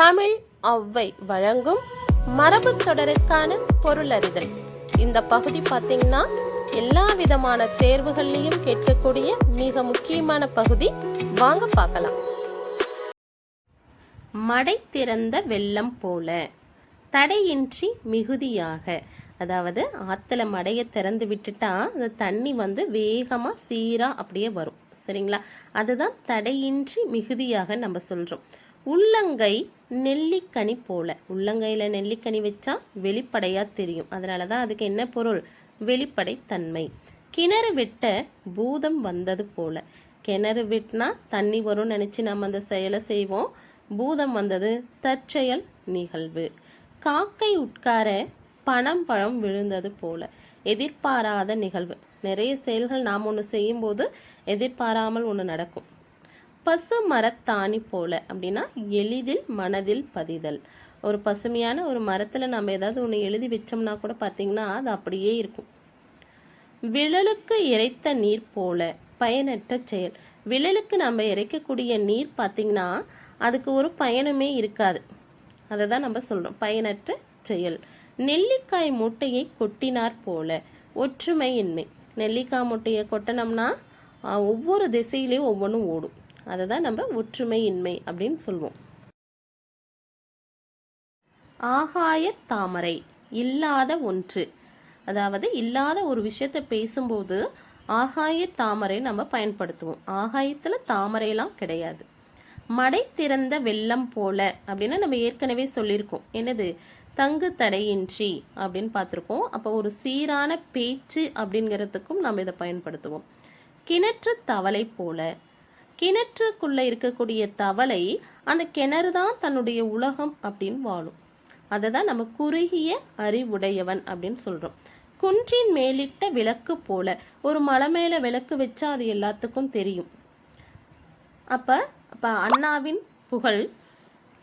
தமிழ் ஒவ்வை வழங்கும் மரபு தொடருக்கான பொருளறிதல். இந்த பகுதி பார்த்தீங்கன்னா எல்லா விதமான தேர்வுகள்லையும் கேட்கக்கூடிய மிக முக்கியமான பகுதி. வாங்க பார்க்கலாம். மடை திறந்த வெள்ளம் போல தடையின்றி மிகுதியாக. அதாவது ஆற்றுல மடையை திறந்து விட்டுட்டா அந்த தண்ணி வந்து வேகமாக சீராக அப்படியே வரும். சரிங்களா? அதுதான் தடையின்றி மிகுதியாக நம்ம சொல்கிறோம் உள்ளங்கை நெல்லிக்கனி போல. உள்ளங்கையில் நெல்லிக்கனி வச்சா வெளிப்படையாக தெரியும். அதனால தான் அதுக்கு என்ன பொருள்? வெளிப்படைத்தன்மை. கிணறு வெட்ட பூதம் வந்தது போல. கிணறு வெட்டினா தண்ணி வரும்னு நினச்சி நம்ம அந்த செயலை செய்வோம். பூதம் வந்தது தற்செயல் நிகழ்வு. காக்கை உட்கார பணம் பழம் விழுந்தது போல. எதிர்பாராத நிகழ்வு. நிறைய செயல்கள் நாம் ஒன்று செய்யும்போது எதிர்பாராமல் ஒன்று நடக்கும். பசு மரத்தாணி போல அப்படின்னா எளிதில் மனதில் பதிதல். ஒரு பசுமையான ஒரு மரத்தில் நம்ம ஏதாவது ஒன்று எழுதி வச்சோம்னா கூட பார்த்திங்கன்னா அது அப்படியே இருக்கும். விழலுக்கு இறைத்த நீர் போல பயனற்ற செயல். விழலுக்கு நம்ம இறைக்கக்கூடிய நீர் பார்த்திங்கன்னா அதுக்கு ஒரு பயனுமே இருக்காது. அதை தான் நம்ம சொல்கிறோம் பயனற்ற செயல். நெல்லிக்காய் மூட்டையை கொட்டினார் போல ஒற்றுமையின்மை. நெல்லிக்காய் மூட்டையை கொட்டினோம்னா ஒவ்வொரு திசையிலையும் ஒவ்வொன்றும் ஓடும். அதை தான் நம்ம ஒற்றுமையின்மை அப்படின்னு சொல்லுவோம் ஆகாய தாமரை இல்லாத ஒன்று. அதாவது இல்லாத ஒரு விஷயத்தை பேசும்போது ஆகாய தாமரை நம்ம பயன்படுத்துவோம். ஆகாயத்தில் தாமரையெல்லாம் கிடையாது. மடை திறந்த வெள்ளம் போல அப்படின்னா நம்ம ஏற்கனவே சொல்லியிருக்கோம். என்னது? தங்கு தடையின்றி அப்படின்னு பார்த்துருக்கோம். அப்போ ஒரு சீரான பேச்சு அப்படிங்கிறதுக்கும் நம்ம இதை பயன்படுத்துவோம். கிணற்று தவளை போல கிணற்றுக்குள்ளே இருக்கக்கூடிய தவளை அந்த கிணறு தான் தன்னுடைய உலகம் அப்படின்னு வாழும். அதை தான் நம்ம குறுகிய அறிவுடையவன் அப்படின்னு சொல்கிறோம் குன்றின் மேலிட்ட விளக்கு போல ஒரு மலை மேலே விளக்கு வச்சா அது எல்லாத்துக்கும் தெரியும். அப்போ அப்போ அண்ணாவின் புகழ்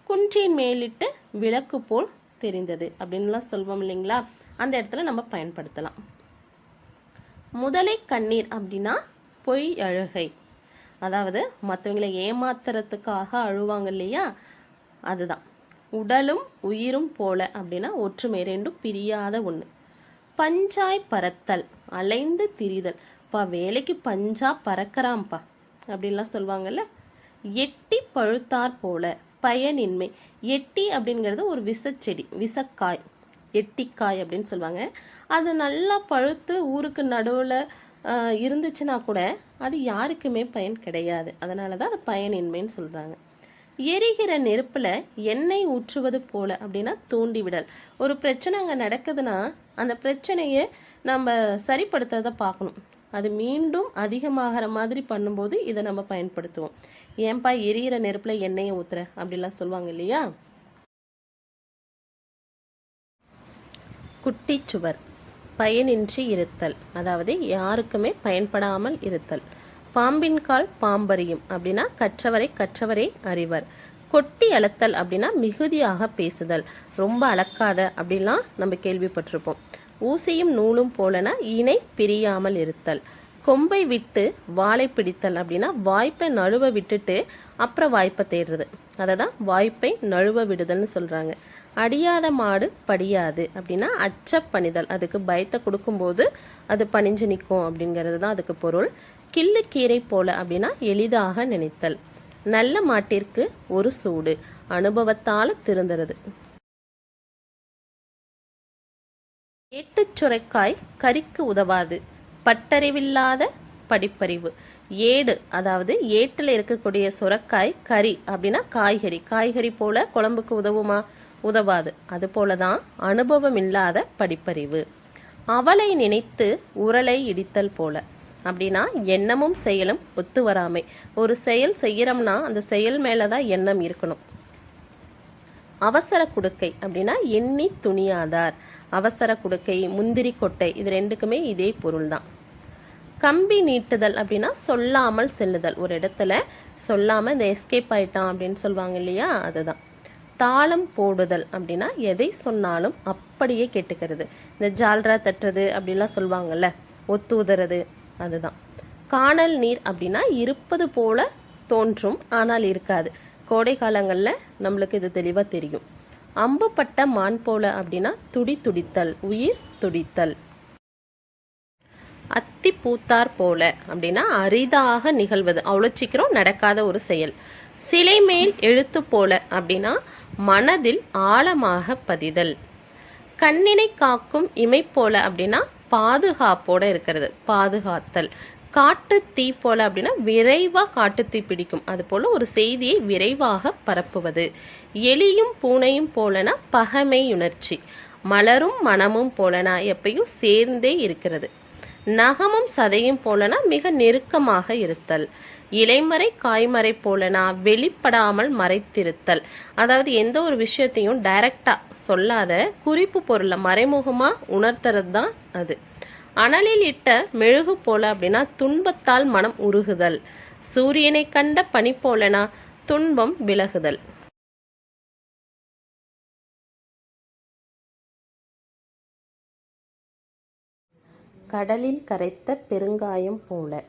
குன்றின் மேலிட்ட விளக்கு போல் தெரிந்தது அப்படின்லாம் சொல்வோம் இல்லைங்களா? அந்த இடத்துல நம்ம பயன்படுத்தலாம். முதலை கண்ணீர் அப்படின்னா பொய் அழுகை. அதாவது மற்றவங்களை ஏமாத்துறதுக்காக அழுவாங்க இல்லையா? அதுதான். உடலும் உயிரும் போல அப்படின்னா ஒற்றுமை ரெண்டும் பிரியாத ஒன்று பஞ்சாய் பறத்தல் அலைந்து திரிதல். பா வேலைக்கு பஞ்சா பறக்கிறான்ப்பா அப்படின்லாம் சொல்லுவாங்கல்ல? எட்டி பழுத்தார் போல பயனின்மை. எட்டி அப்படிங்கிறது ஒரு விசச்செடி விசக்காய். எட்டிக்காய் அப்படின்னு சொல்லுவாங்க. அது நல்லா பழுத்து ஊருக்கு நடுவில் இருந்துச்சுன்னா கூட அது யாருக்குமே பயன் கிடையாது. அதனால தான் அது பயனின்மைன்னு சொல்கிறாங்க எரிகிற நெருப்பில் எண்ணெய் ஊற்றுவது போல அப்படின்னா தூண்டிவிடல். ஒரு பிரச்சனை அங்கே நடக்குதுன்னா அந்த பிரச்சனையை நம்ம சரிப்படுத்துறதை பார்க்கணும். அது மீண்டும் அதிகமாகிற மாதிரி பண்ணும்போது இதை நம்ம பயன்படுத்துவோம். ஏன்பா எரியிற நெருப்பில் எண்ணெயை ஊற்றுற அப்படிலாம் சொல்லுவாங்க இல்லையா? குட்டி சுவர் பயனின்றி இருத்தல். அதாவது யாருக்குமே பயன்படாமல் இருத்தல். பாம்பின் கால் பாம்பறியும் அப்படின்னா கற்றவரை கற்றவரை அறிவர். கொட்டி அளத்தல் அப்படின்னா மிகுதியாக பேசுதல். ரொம்ப அளக்காத அப்படிலாம் நம்ம கேள்விப்பட்டிருப்போம். ஊசியும் நூலும் போலனா இணை பிரியாமல் இருத்தல். கொம்பை விட்டு வாழை பிடித்தல் அப்படின்னா வாய்ப்பை நழுவ விட்டுட்டு அப்புறம் வாய்ப்பை தேடுறது. அதை தான் வாய்ப்பை நழுவ விடுதல்னு சொல்கிறாங்க அடியாத மாடு படியாது அப்படின்னா அச்சப்பணிதல். அதுக்கு பயத்தை கொடுக்கும்போது அது பணிஞ்சு நிற்கும் அப்படிங்கிறது தான் அதுக்கு பொருள். கிள்ளு கீரை போல அப்படின்னா எளிதாக நினைத்தல். நல்ல மாட்டிற்கு ஒரு சூடு. அனுபவத்தால் திருந்துறது. ஏட்டுச் சுரைக்காய் கறிக்கு உதவாது. பட்டறிவில்லாத படிப்பறிவு. ஏடு அதாவது ஏட்டில் இருக்கக்கூடிய சுரக்காய் கறி அப்படின்னா காய்கறி. காய்கறி போல குழம்புக்கு உதவுமா? உதவாது. அது போல தான் அனுபவம் இல்லாத படிப்பறிவு. அவளை நினைத்து உரலை இடித்தல் போல. அப்படின்னா எண்ணமும் செயலும் ஒத்து வராமை. ஒரு செயல் செய்கிறோம்னா அந்த செயல் மேலே தான் எண்ணம் இருக்கணும். அவசர குடுக்கை அப்படின்னா எண்ணி துணியாதார். அவசர குடுக்கை முந்திரி கொட்டை இது ரெண்டுக்குமே இதே பொருள் தான் கம்பி நீட்டுதல் அப்படின்னா சொல்லாமல் செல்லுதல். ஒரு இடத்துல சொல்லாமல் இந்த எஸ்கேப் ஆயிட்டான் அப்படின்னு சொல்லுவாங்க இல்லையா அதுதான். தாளம் போடுதல் அப்படின்னா எதை சொன்னாலும் அப்படியே கேட்டுக்கிறது. இந்த ஜால்ரா தட்டுறது அப்படிலாம் சொல்லுவாங்கல்ல ஒத்து உதறது அதுதான். காணல் நீர் அப்படின்னா இருப்பது போல தோன்றும் ஆனால் இருக்காது. கோடை காலங்களில் நம்மளுக்கு இது தெளிவாக தெரியும். அம்புப்பட்ட மான் போல அப்படின்னா துடி துடித்தல் உயிர் துடித்தல். அத்தி பூத்தார் போல அப்படின்னா அரிதாக நிகழ்வது அவ்வளோ சீக்கிரம் நடக்காத ஒரு செயல். சிலை மேல் எழுத்து போல அப்படின்னா மனதில் ஆழமாக பதிதல். கண்ணினை காக்கும் இமை போல அப்படின்னா பாதுகாப்போட இருக்கிறது பாதுகாத்தல். காட்டு தீ போல அப்படின்னா விரைவாக காட்டு தீ பிடிக்கும் அதுபோல் ஒரு செய்தியை விரைவாக பரப்புவது. எலியும் பூனையும் போலனா பகமை உணர்ச்சி. மலரும் மனமும் போலனா எப்பயும் சேர்ந்தே இருக்கிறது. நகமும் சதையும் போலனா மிக நெருக்கமாக இருத்தல். இலைமறை காய்மறை போலனா வெளிப்படாமல் மறைத்திருத்தல். அதாவது எந்த ஒரு விஷயத்தையும் டைரக்டாக சொல்லாத குறிப்பு பொருளை மறைமுகமாக உணர்த்துறது தான் அது. அனலில் இட்ட மெழுகு போல அப்படின்னா துன்பத்தால் மனம் உருகுதல். சூரியனை கண்ட பனி போலனா துன்பம் விலகுதல். கடலில் கரைத்த பெருங்காயம் போல.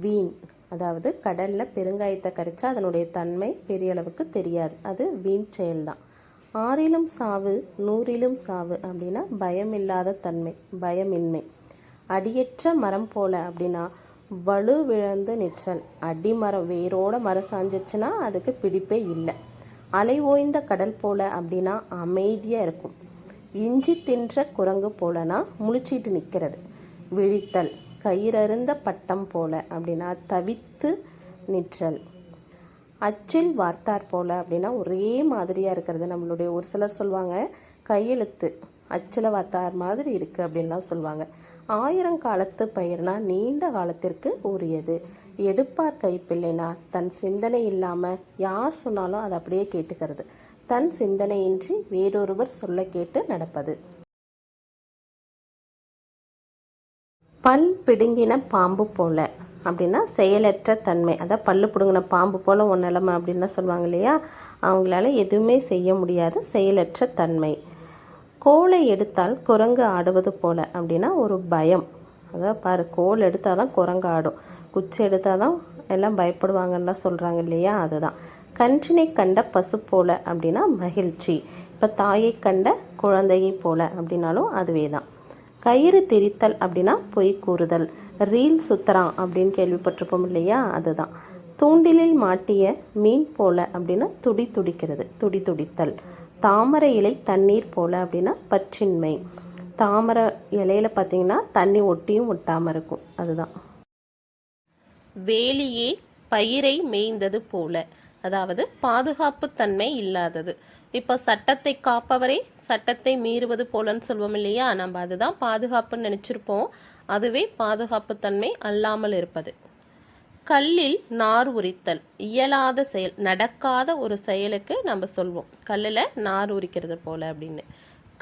வீண் அதாவது கடலில் பெருங்காயத்தை கரைச்சா அதனுடைய தன்மை பெரிய அளவுக்கு தெரியாது. அது வீண் செயல்தான். ஆறிலும் சாவு நூறிலும் சாவு அப்படின்னா பயமில்லாத தன்மை பயமின்மை. அடியற்ற மரம் போல அப்படின்னா வலுவிழந்து நிற்றல். அடிமரம் வேரோட மரம் சாஞ்சிருச்சுன்னா அதுக்கு பிடிப்பே இல்லை. அலை ஓய்ந்த கடல் போல அப்படின்னா அமைதியாக இருக்கும். இஞ்சி தின்ற குரங்கு போலனா முழிச்சிட்டு நிற்கிறது விழித்தல் கயிறருந்த பட்டம் போல அப்படின்னா தவித்து நிற்றல். அச்சில் வார்த்தார் போல் அப்படின்னா ஒரே மாதிரியாக இருக்கிறது. நம்மளுடைய ஒரு சிலர் சொல்லுவாங்க கையெழுத்து அச்சில் வார்த்தார் மாதிரி இருக்குது அப்படின்லாம் சொல்லுவாங்க ஆயிரம் காலத்து பயிர்னா நீண்ட காலத்திற்கு உரியது. எடுப்பார் கைப்பிள்ளைனா தன் சிந்தனை இல்லாமல் யார் சொன்னாலும் அதை அப்படியே கேட்டுக்கிறது. தன் சிந்தனையின்றி வேறொருவர் சொல்ல கேட்டு நடப்பது. பல் பிடுங்கின பாம்பு போல அப்படின்னா செயலற்ற தன்மை. அதான் பல்லு பிடுங்கின பாம்பு போல் ஒன் நிலமை அப்படின்லாம் சொல்லுவாங்க இல்லையா? அவங்களால எதுவுமே செய்ய முடியாத. செயலற்ற தன்மை. கோலை எடுத்தால் குரங்கு ஆடுவது போல் அப்படின்னா ஒரு பயம். அதாவது பாரு கோல் எடுத்தால் தான் குரங்கு ஆடும். குச்சி எடுத்தால் தான் எல்லாம் பயப்படுவாங்கன்னு சொல்கிறாங்க இல்லையா? அதுதான். கன்றினை கண்ட பசு போல அப்படின்னா மகிழ்ச்சி. இப்போ தாயை கண்ட குழந்தையை போல அப்படின்னாலும் அதுவே தான் கயிறு திரித்தல் அப்படின்னா பொய் கூறுதல். ரீல் சுத்துறான் அப்படின்னு கேள்விப்பட்டிருப்போம் இல்லையா? அதுதான். தூண்டிலில் மாட்டிய மீன் போல அப்படின்னா துடி துடிக்கிறது. துடி துடித்தல். தாமரை இலை தண்ணீர் போல அப்படின்னா பற்றின்மை. தாமரை இலையில பார்த்தீங்கன்னா தண்ணி ஒட்டியும் ஒட்டாமல் இருக்கும். அதுதான். வேலியே பயிரை மேய்ந்தது போல. அதாவது பாதுகாப்பு தன்மை இல்லாதது. இப்போ சட்டத்தை காப்பவரே சட்டத்தை மீறுவது போலன்னு சொல்லுவோம் இல்லையா? நம்ம அதுதான் பாதுகாப்புன்னு நினச்சிருப்போம். அதுவே பாதுகாப்பு தன்மை அல்லாமல் இருப்பது. கல்லில் நார் உரித்தல் இயலாத செயல் நடக்காத ஒரு செயலுக்கு நம்ம சொல்வோம். கல்லில் நார் உரிக்கிறது போல அப்படின்னு.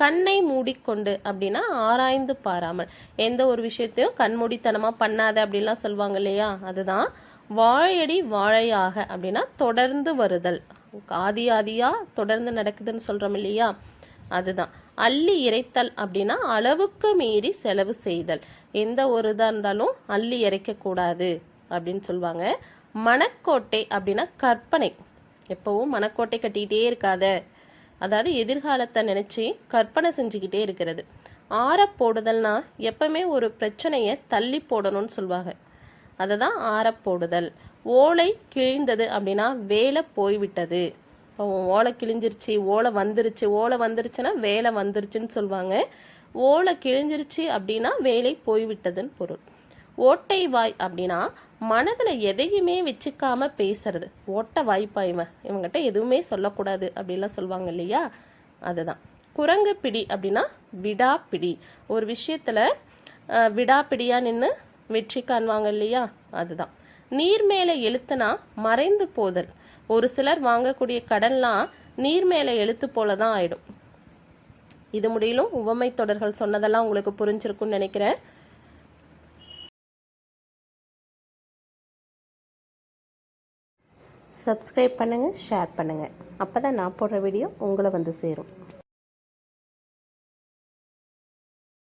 கண்ணை மூடிக்கொண்டு அப்படின்னா ஆராய்ந்து பாராமல். எந்த ஒரு விஷயத்தையும் கண்மூடித்தனமாக பண்ணாத அப்படின்லாம் சொல்லுவாங்க இல்லையா? அதுதான் வாழையடி வாழையாக அப்படின்னா தொடர்ந்து வருதல். ஆதி ஆதியாக தொடர்ந்து நடக்குதுன்னு சொல்கிறோம் இல்லையா? அதுதான். அள்ளி இறைத்தல் அப்படின்னா அளவுக்கு மீறி செலவு செய்தல். எந்த ஒரு இதாக இருந்தாலும் அள்ளி இறைக்கக்கூடாது அப்படின்னு சொல்லுவாங்க. மணக்கோட்டை அப்படின்னா கற்பனை. எப்பவும் மணக்கோட்டை கட்டிக்கிட்டே இருக்காத. அதாவது எதிர்காலத்தை நினச்சி கற்பனை செஞ்சுக்கிட்டே இருக்கிறது. ஆற போடுதல்னா எப்பவுமே ஒரு பிரச்சனையை தள்ளி போடணும்னு சொல்லுவாங்க. அதை தான் ஆறப்போடுதல் ஓலை கிழிந்தது அப்படின்னா வேலை போய்விட்டது. இப்போ ஓலை கிழிஞ்சிருச்சு ஓலை வந்துருச்சு ஓலை வந்துருச்சுன்னா வேலை வந்துருச்சுன்னு சொல்லுவாங்க. ஓலை கிழிஞ்சிருச்சு அப்படின்னா வேலை போய்விட்டதுன்னு பொருள். ஓட்டை வாய் அப்படின்னா மனதில் எதையுமே வச்சுக்காம பேசுறது. ஓட்ட வாய்ப்பா இவன் இவங்ககிட்ட எதுவுமே சொல்லக்கூடாது அப்படின்லாம் சொல்லுவாங்க இல்லையா? அதுதான். குரங்கு பிடி அப்படின்னா விடாப்பிடி. ஒரு விஷயத்தில் விடாப்பிடியாக நின்று வெற்றி காண்பாங்க இல்லையா? அதுதான். நீர் மேலே எழுத்துனா மறைந்து போதல். ஒரு சிலர் வாங்கக்கூடிய கடன்லாம் நீர் மேலே எழுத்து போல தான் ஆயிடும். இது முடியிலும் உவமை தொடர்கள் சொன்னதெல்லாம் உங்களுக்கு புரிஞ்சிருக்கும்னு நினைக்கிறேன். சப்ஸ்கிரைப் பண்ணுங்கள் ஷேர் பண்ணுங்கள் அப்போ தான் நான் போடுற வீடியோ உங்களை வந்து சேரும்.